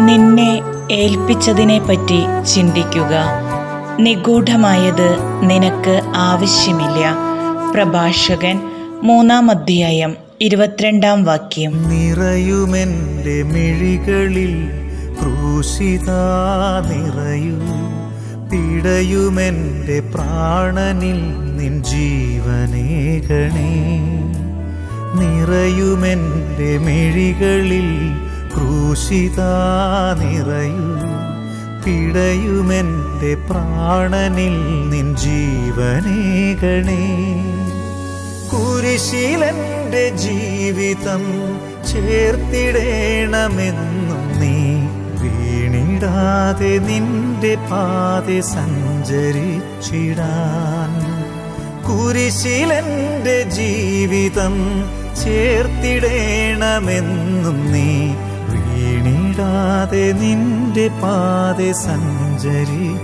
നിന്നെ ഏൽപ്പിച്ചതിനെപ്പറ്റി ചിന്തിക്കുക. നിഗൂഢമായത് നിനക്ക് ആവശ്യമില്ല. പ്രഭാഷകൻ മൂന്നാം അധ്യായം ഇരുപത്തിരണ്ടാം വാക്യം. നിറയുമെന്റെ മിഴികളിൽ ക്രൂശിത നിറയൂ. പിടയുമെന്റെ പ്രാണനിൽ നിൻ ജീവനേകണേ നിറയുമെന്റെ മിഴികളിൽ ക്രൂശിത നിറയൂ പിടയുമെന്റെ പ്രാണനിൽ നിൻ ജീവനേകണേ കുരിശീലന്റെ ജീവിതം ചേർത്തിടേണമെന്നും നീ വീണിടാതെ നിന്റെ പാത സഞ്ചരിച്ചിടാൻ. കുരിശീലന്റെ ജീവിതം ചേർത്തിടേണമെന്നും നീ വീണിടാതെ നിന്റെ പാതെ സഞ്ചരിച്ചിടാൻ